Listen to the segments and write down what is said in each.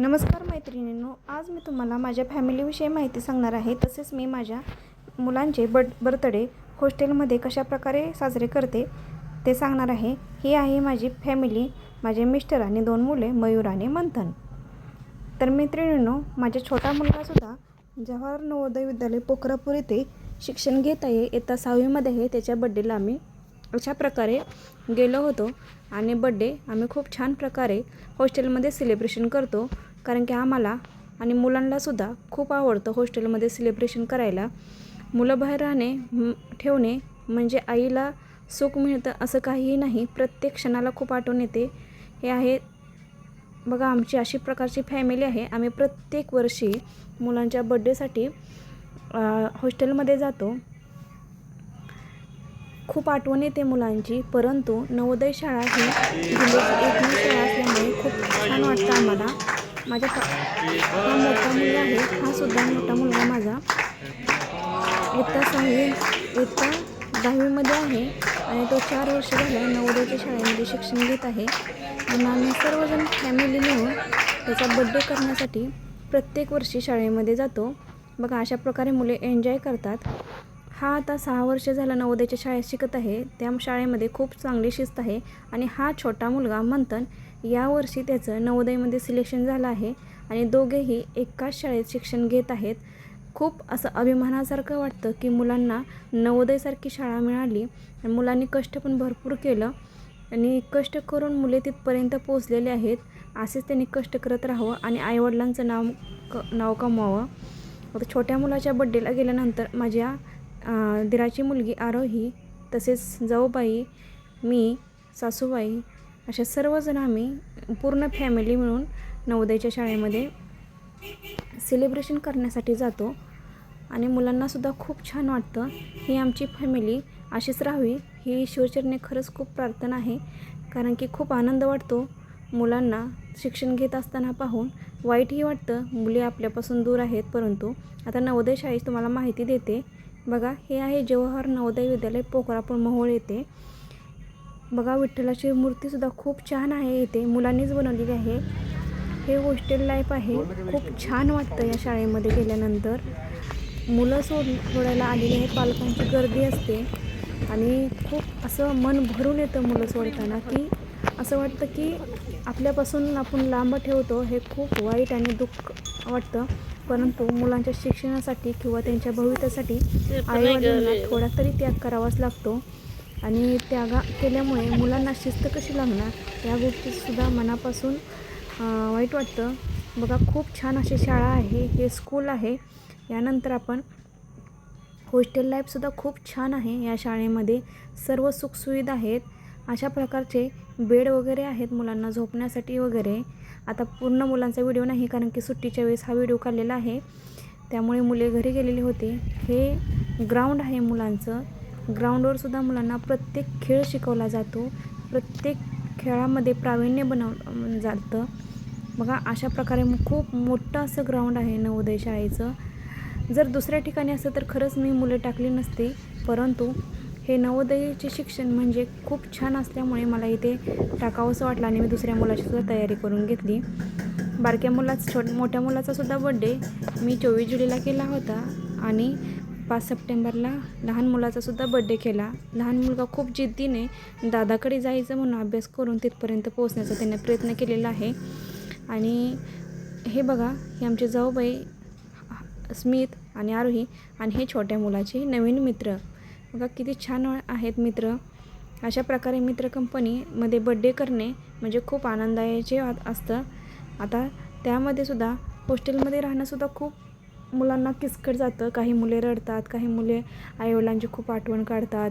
नमस्कार मैत्रिणींनो आज मी तुम्हाला माझ्या फॅमिलीविषयी माहिती सांगणार आहे. तसेच मी माझ्या मुलांचे बड बर्थडे हॉस्टेलमध्ये कशाप्रकारे साजरे करते ते सांगणार आहे. ही आहे माझी फॅमिली माझे मिस्टर आणि दोन मुले मयूर आणि मंथन. तर मैत्रिणींनो माझ्या छोटा मुलगासुद्धा जवाहर नवोदय विद्यालय पोखरापूर येथे शिक्षण घेत आहे. इयत्ता सहावीमध्ये आहे. त्याच्या बड्डेला आम्ही अशा प्रकारे गेलो होतो. आणि बड्डे आम्ही खूप छान प्रकारे हॉस्टेलमध्ये सेलिब्रेशन करतो. कारण की आम्हाला आणि मुलांनासुद्धा खूप आवडतं हॉस्टेलमध्ये सेलिब्रेशन करायला. मुलं बाहेर राहणे ठेवणे म्हणजे आईला सुख मिळतं असं काहीही नाही. प्रत्येक क्षणाला खूप आठवण येते. हे आहे बघा आमची अशी प्रकारची फॅमिली आहे. आम्ही प्रत्येक वर्षी मुलांच्या बड्डेसाठी हॉस्टेलमध्ये जातो. खूप आठवण येते मुलांची परंतु नवोदय शाळा ही जिल्ह्याची एकमेव शाळा असल्यामुळे खूप छान वाटतं आम्हाला. माझ्या हा मोठा मुलगा आहे. हा सुद्धा मोठा मुलगा माझा. इयत्ता सहावी इयत्ता दहावीमध्ये आहे आणि तो चार वर्ष झाला नवोदयच्या शाळेमध्ये शिक्षण घेत आहे. आणि आम्ही सर्वजण फॅमिली मिळून त्याचा बड्डे करण्यासाठी प्रत्येक वर्षी शाळेमध्ये जातो. बघा अशा प्रकारे मुले एन्जॉय करतात. हा आता सहा वर्ष झालं नवोदयच्या शाळेत शिकत आहे. त्या शाळेमध्ये खूप चांगली शिस्त आहे. आणि हा छोटा मुलगा मंथन यावर्षी त्याचं नवोदयमध्ये सिलेक्शन झालं आहे आणि दोघेही एकाच शाळेत शिक्षण घेत आहेत. खूप असं अभिमानासारखं वाटतं की मुलांना नवोदयसारखी शाळा मिळाली. आणि मुलांनी कष्ट पण भरपूर केलं आणि कष्ट करून मुले तिथपर्यंत पोचलेले आहेत. असेच त्यांनी कष्ट करत राहावं आणि आईवडिलांचं नाव क नाव कमवावं. आता छोट्या मुलाच्या बड्डेला गेल्यानंतर माझ्या दिराची मुलगी आरोही तसेच जाऊबाई मी सासूबाई अशा सर्वजण आम्ही पूर्ण फॅमिली मिळून नवोदयच्या शाळेमध्ये सेलिब्रेशन करण्यासाठी जातो. आणि मुलांनासुद्धा खूप छान वाटतं. ही आमची फॅमिली अशीच राहावी. ही ईश्वरचरणी खरंच खूप प्रार्थना आहे. कारण की खूप आनंद वाटतो मुलांना शिक्षण घेत असताना पाहून. वाईटही वाटतं. मुली आपल्यापासून दूर आहेत. परंतु आता नवोदय शाळेत तुम्हाला माहिती देते. बघा हे आहे जवाहर नवोदय विद्यालय पोखरापूर महोळ येथे. बघा विठ्ठलाची मूर्तीसुद्धा खूप छान आहे इथे. मुलांनीच बनवलेली आहे. हे हॉस्टेल लाईफ आहे. खूप छान वाटतं या शाळेमध्ये गेल्यानंतर. मुलं सोड सोडायला आलेली आहे पालकांची गर्दी असते. आणि खूप असं मन भरून येतं मुलं सोडताना की असं वाटतं की आपल्यापासून आपण लांब ठेवतो. हे खूप वाईट आणि दुःख वाटतं. परंतु मुलांच्या शिक्षणासाठी किंवा त्यांच्या भविष्यासाठी आईवडिलांना थोडा तरी त्याग करावाच लागतो. आणि त्यागा केल्यामुळे मुलांना शिस्त कशी लागणार या गोष्टीसुद्धा मनापासून वाईट वाटतं. बघा खूप छान अशी शाळा आहे हे स्कूल आहे. यानंतर आपण हॉस्टेल लाईफसुद्धा खूप छान आहे या शाळेमध्ये. सर्व सुखसुविधा आहेत. अशा प्रकारचे बेड वगैरे आहेत मुलांना झोपण्यासाठी वगैरे. आता पूर्ण मुलांचा व्हिडिओ नाही कारण की सुट्टीच्या वेळेस हा व्हिडिओ काढलेला आहे. त्यामुळे मुले घरी गेलेली होते. हे ग्राउंड आहे मुलांचं. ग्राउंडवर सुद्धा मुलांना प्रत्येक खेळ शिकवला जातो. प्रत्येक खेळामध्ये प्रावीण्य बनव जातं. बघा अशा प्रकारे खूप मोठं असं ग्राउंड आहे नवोदय शाळेचं. जर दुसऱ्या ठिकाणी असं तर खरंच मी मुलं टाकली नसती. परंतु हे नवोदयचे शिक्षण म्हणजे खूप छान असल्यामुळे मला इथे टाकावंसं वाटलं आणि मी दुसऱ्या मुलाची सुद्धा तयारी करून घेतली. बारक्या मुलाचा छोट मोठ्या मुलाचा सुद्धा बड्डे मी चोवीस जुलैला केला होता. आणि पाच सप्टेंबरला लहान मुलाचासुद्धा बड्डे केला. लहान मुलगा खूप जिद्दीने दादाकडे जायचं म्हणून अभ्यास करून तिथपर्यंत पोहोचण्याचा त्याने प्रयत्न केलेला आहे. आणि हे बघा हे आमचे जाऊबाई स्मित आणि आरोही आणि हे छोट्या मुलाचे नवीन मित्र. बघा किती छान आहेत मित्र. अशा प्रकारे मित्र कंपनीमध्ये बड्डे करणे म्हणजे खूप आनंदाचे आ- असतं. आता त्यामध्ये सुद्धा हॉस्टेलमध्ये राहणंसुद्धा खूप मुलांना किसकट जातं. काही मुले रडतात काही मुले आईवडिलांची खूप आठवण काढतात.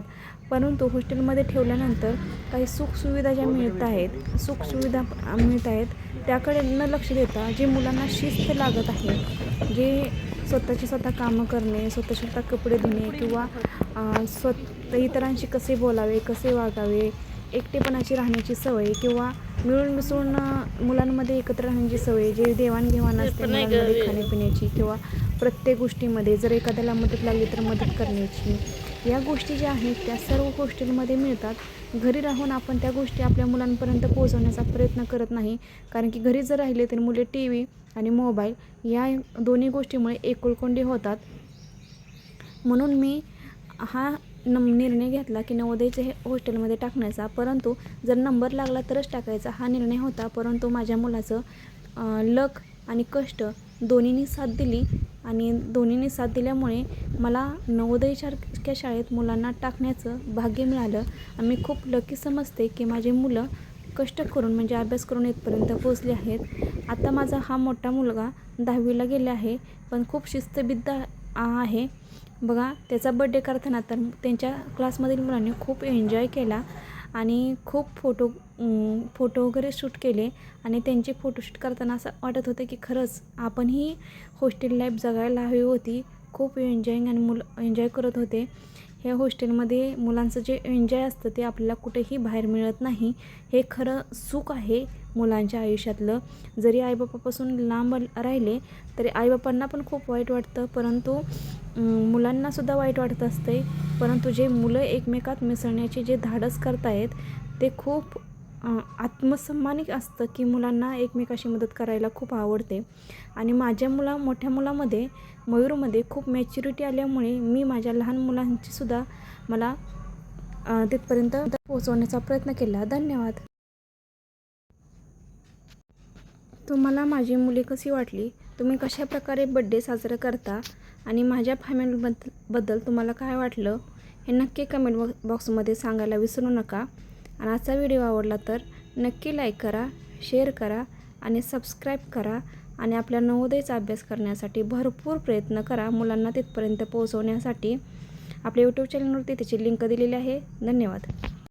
परंतु हॉस्टेलमध्ये ठेवल्यानंतर काही सुखसुविधा ज्या मिळत आहेत सुखसुविधा मिळत आहेत त्याकडे न लक्ष देता जे मुलांना शिस्त लागत आहे जे स्वतःची स्वतः कामं करणे स्वतः स्वतः कपडे धुणे किंवा स्वत इतरांशी कसे बोलावे कसे वागावे एकटेपणाची राहण्याची सवय किंवा मिळून मिसळून मुलांमध्ये एकत्र राहण्याची सवय जे देवाणघेवाण असते मुलांमध्ये खाण्यापिण्याची किंवा प्रत्येक गोष्टीमध्ये जर एखाद्याला मदत लागली तर मदत करण्याची. या गोष्टी ज्या आहेत त्या सर्व हॉस्टेलमध्ये मिळतात. घरी राहून आपण त्या गोष्टी आपल्या मुलांपर्यंत पोहोचवण्याचा प्रयत्न करत नाही. कारण की घरी जर राहिले तर मुले टी व्ही आणि मोबाईल या दोन्ही गोष्टीमुळे एकुलकोंडी होतात. म्हणून मी हा न निर्णय घेतला की नवोदयचे हे हॉस्टेलमध्ये टाकण्याचा. परंतु जर नंबर लागला तरच टाकायचा. हा निर्णय होता. परंतु माझ्या मुलाचं लक आणि कष्ट दोन्हींनी साथ दिली आणि दोन्हींनी साथ दिल्यामुळे मला नवोदयसारख्या शाळेत मुलांना टाकण्याचं भाग्य मिळालं. आणि मी खूप लकी समजते की माझी मुलं कष्ट करून म्हणजे अभ्यास करून इथपर्यंत पोचले आहेत. आता माझा हा मोठा मुलगा दहावीला गेला आहे पण खूप शिस्तबद्ध आहे. बघा त्याचा बड्डे करताना तर त्यांच्या क्लासमधील मुलांनी खूप एन्जॉय केला आणि खूप फोटो फोटो वगैरे शूट केले आणि त्यांचे फोटोशूट करताना असं वाटत होतं की खरंच आपणही हॉस्टेल लाईफ जगायला हवी होती. खूप एन्जॉईंग आणि मुलं एन्जॉय करत होते. ह्या हॉस्टेलमध्ये मुलांचं जे एन्जॉय असतं ते आपल्याला कुठेही बाहेर मिळत नाही. हे खरं सुख आहे मुलांच्या आयुष्यातलं. जरी आईबापापासून लांब राहिले तरी आईबापांना पण खूप वाईट वाटतं. परंतु मुलांनासुद्धा वाईट वाटत असते. परंतु जे मुलं एकमेकात मिसळण्याचे जे धाडस करतायत ते खूप आत्मसन्मानिक असतं की मुलांना एकमेकाशी मदत करायला खूप आवडते. आणि माझ्या मुला मोठ्या मुलामध्ये मयूरमध्ये खूप मॅच्युरिटी आल्यामुळे मी माझ्या लहान मुलांचीसुद्धा मला तिथपर्यंत पोहोचवण्याचा प्रयत्न केला. धन्यवाद. तुम्हाला माझी मुले कशी वाटली? तुम्ही कशा प्रकारे बड्डे साजरा करता? आणि माझ्या फॅमिलीबद्दल बद्दल तुम्हाला काय वाटलं हे नक्की कमेंट बॉ बॉक्समध्ये सांगायला विसरू नका. आणि आजचा व्हिडिओ आवडला तर नक्की लाईक करा शेअर करा आणि सबस्क्राईब करा. आणि आपल्या नवोदयचा अभ्यास करण्यासाठी भरपूर प्रयत्न करा मुलांना तिथपर्यंत पोहोचवण्यासाठी. आपल्या यूट्यूब चॅनलवरती त्याची लिंक दिलेली आहे. धन्यवाद.